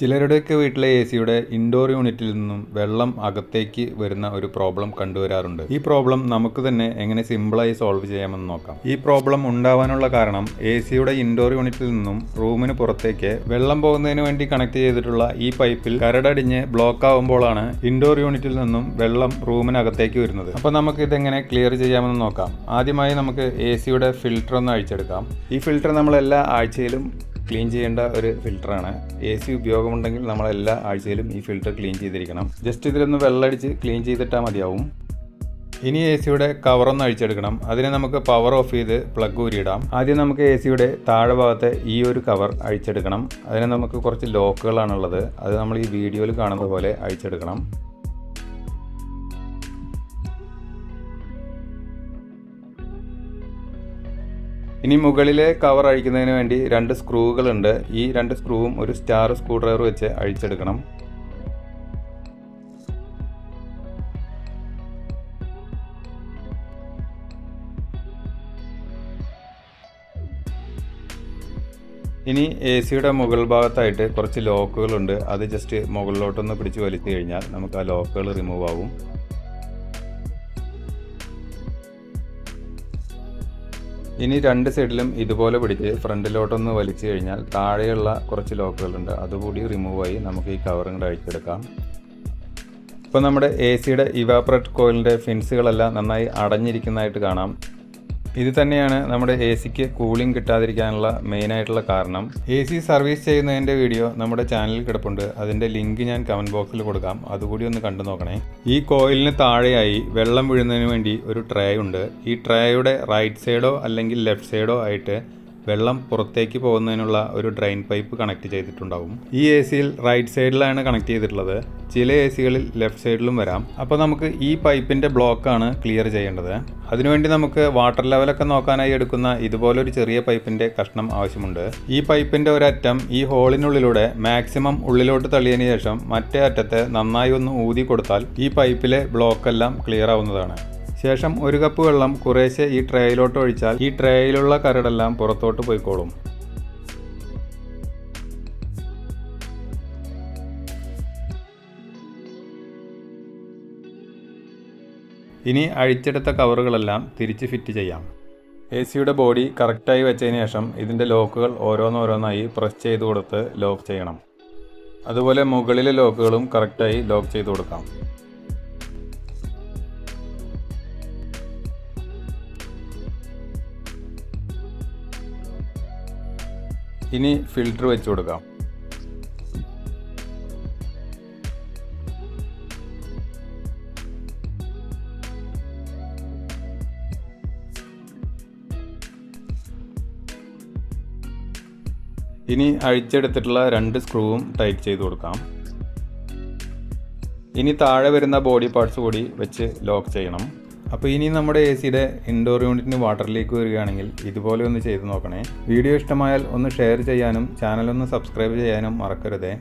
ചിലരുടെയൊക്കെ വീട്ടിലെ എ സിയുടെ ഇൻഡോർ യൂണിറ്റിൽ നിന്നും വെള്ളം അകത്തേക്ക് വരുന്ന ഒരു പ്രോബ്ലം കണ്ടുവരാറുണ്ട്. ഈ പ്രോബ്ലം നമുക്ക് തന്നെ എങ്ങനെ സിമ്പിളായി സോൾവ് ചെയ്യാമെന്ന് നോക്കാം. ഈ പ്രോബ്ലം ഉണ്ടാവാനുള്ള കാരണം എ സിയുടെ ഇൻഡോർ യൂണിറ്റിൽ നിന്നും റൂമിന് പുറത്തേക്ക് വെള്ളം പോകുന്നതിന് വേണ്ടി കണക്ട് ചെയ്തിട്ടുള്ള ഈ പൈപ്പിൽ കരടടിഞ്ഞ് ബ്ലോക്ക് ആവുമ്പോഴാണ് ഇൻഡോർ യൂണിറ്റിൽ നിന്നും വെള്ളം റൂമിനകത്തേക്ക് വരുന്നത്. അപ്പോൾ നമുക്ക് ഇതെങ്ങനെ ക്ലിയർ ചെയ്യാമെന്ന് നോക്കാം. ആദ്യമായി നമുക്ക് എ സിയുടെ ഫിൽറ്റർ ഒന്ന് അഴിച്ചെടുക്കാം. ഈ ഫിൽറ്റർ നമ്മൾ എല്ലാ ആഴ്ചയിലും ക്ലീൻ ചെയ്യേണ്ട ഒരു ഫിൽറ്ററാണ് എ സി ഉപയോഗമുണ്ടെങ്കിൽ നമ്മൾ എല്ലാ ആഴ്ചയിലും ഈ ഫിൽറ്റർ ക്ലീൻ ചെയ്തിരിക്കണം. ജസ്റ്റ് ഇതിലൊന്ന് വെള്ളമടിച്ച് ക്ലീൻ ചെയ്തിട്ടാൽ മതിയാവും. ഇനി എ സിയുടെ കവറൊന്ന് അഴിച്ചെടുക്കണം. അതിനെ നമുക്ക് പവർ ഓഫ് ചെയ്ത് പ്ലഗ് ഊരിയിടാം. ആദ്യം നമുക്ക് എ സിയുടെ താഴെ ഭാഗത്തെ ഈ ഒരു കവർ അഴിച്ചെടുക്കണം. അതിന് നമുക്ക് കുറച്ച് ലോക്കുകളാണുള്ളത് അത് നമ്മൾ ഈ വീഡിയോയിൽ കാണുന്ന പോലെ അഴിച്ചെടുക്കണം. ഇനി മുകളിലെ കവർ അഴിക്കുന്നതിന് വേണ്ടി രണ്ട് സ്ക്രൂകളുണ്ട് ഈ രണ്ട് സ്ക്രൂവും ഒരു സ്റ്റാർ സ്ക്രൂ ഡ്രൈവർ വെച്ച് അഴിച്ചെടുക്കണം. ഇനി എ സിയുടെ മുകൾ ഭാഗത്തായിട്ട് കുറച്ച് ലോക്കുകളുണ്ട്. അത് ജസ്റ്റ് മുകളിലോട്ടൊന്ന് പിടിച്ച് വലിച്ചു കഴിഞ്ഞാൽ നമുക്ക് ആ ലോക്കുകൾ റിമൂവ് ആവും. ഇനി രണ്ട് സൈഡിലും ഇതുപോലെ പിടിച്ച് ഫ്രണ്ടിലോട്ടൊന്ന് വലിച്ചു കഴിഞ്ഞാൽ താഴെയുള്ള കുറച്ച് ലോക്കുകളുണ്ട്. അതുകൂടി റിമൂവായി നമുക്ക് ഈ കവറും കൂടെ അഴിച്ചെടുക്കാം. ഇപ്പോൾ നമ്മുടെ എ സിയുടെ ഇവാപ്രറ്റ് കോയിലിന്റെ ഫിൻസുകളെല്ലാം നന്നായി അടഞ്ഞിരിക്കുന്നതായിട്ട് കാണാം. ഇത് തന്നെയാണ് നമ്മുടെ എ സിക്ക് കൂളിംഗ് കിട്ടാതിരിക്കാനുള്ള മെയിൻ ആയിട്ടുള്ള കാരണം. എ സി സർവീസ് ചെയ്യുന്നതിന്റെ വീഡിയോ നമ്മുടെ ചാനലിൽ കിടപ്പുണ്ട്. അതിന്റെ ലിങ്ക് ഞാൻ കമന്റ് ബോക്സിൽ കൊടുക്കാം. അതുകൂടി ഒന്ന് കണ്ടു നോക്കണേ. ഈ കോയിലിന് താഴെയായി വെള്ളം വീഴുന്നതിന് വേണ്ടി ഒരു ട്രേ ഉണ്ട്. ഈ ട്രേയുടെ റൈറ്റ് സൈഡോ അല്ലെങ്കിൽ ലെഫ്റ്റ് സൈഡോ ആയിട്ട് വെള്ളം പുറത്തേക്ക് പോകുന്നതിനുള്ള ഒരു ഡ്രെയിൻ പൈപ്പ് കണക്ട് ചെയ്തിട്ടുണ്ടാവും. ഈ എ സിയിൽ റൈറ്റ് സൈഡിലാണ് കണക്ട് ചെയ്തിട്ടുള്ളത്. ചില എ സികളിൽ ലെഫ്റ്റ് സൈഡിലും വരാം. അപ്പോൾ നമുക്ക് ഈ പൈപ്പിന്റെ ബ്ലോക്കാണ് ക്ലിയർ ചെയ്യേണ്ടത്. അതിനുവേണ്ടി നമുക്ക് വാട്ടർ ലെവലൊക്കെ നോക്കാനായി എടുക്കുന്ന ഇതുപോലൊരു ചെറിയ പൈപ്പിന്റെ കഷ്ണം ആവശ്യമുണ്ട്. ഈ പൈപ്പിന്റെ ഒരറ്റം ഈ ഹോളിനുള്ളിലൂടെ മാക്സിമം ഉള്ളിലോട്ട് തള്ളിയതിന് ശേഷം മറ്റേ അറ്റത്തെ നന്നായി ഒന്ന് ഊതി കൊടുത്താൽ ഈ പൈപ്പിലെ ബ്ലോക്കെല്ലാം ക്ലിയർ ആവുന്നതാണ്. ശേഷം ഒരു കപ്പ് വെള്ളം കുറേശ്ശെ ഈ ട്രേയിലോട്ട് ഒഴിച്ചാൽ ഈ ട്രേയിലുള്ള കരടെല്ലാം പുറത്തോട്ട് പോയിക്കോളും. ഇനി അഴിച്ചെടുത്ത കവറുകളെല്ലാം തിരിച്ച് ഫിറ്റ് ചെയ്യാം. എ സിയുടെ ബോഡി കറക്റ്റായി വെച്ചതിന് ശേഷം ഇതിന്റെ ലോക്കുകൾ ഓരോന്നോരോന്നായി പ്രസ് ചെയ്ത് കൊടുത്ത് ലോക്ക് ചെയ്യണം. അതുപോലെ മുകളിലെ ലോക്കുകളും കറക്റ്റായി ലോക്ക് ചെയ്ത് കൊടുക്കാം. ഇനി ഫിൽറ്റർ വെച്ച് കൊടുക്കാം. ഇനി അഴിച്ചെടുത്തിട്ടുള്ള രണ്ട് സ്ക്രൂവും ടൈറ്റ് ചെയ്ത് കൊടുക്കാം. ഇനി താഴെ വരുന്ന ബോഡി പാർട്സ് കൂടി വെച്ച് ലോക്ക് ചെയ്യണം. അപ്പോൾ ഇനി നമ്മുടെ എ സിയുടെ ഇൻഡോർ യൂണിറ്റിന് വാട്ടർ ലീക്ക് വരികയാണെങ്കിൽ ഇതുപോലെ ഒന്ന് ചെയ്ത് നോക്കണേ. വീഡിയോ ഇഷ്ടമായാൽ ഒന്ന് ഷെയർ ചെയ്യാനും ചാനൽ ഒന്ന് സബ്സ്ക്രൈബ് ചെയ്യാനും മറക്കരുതേ.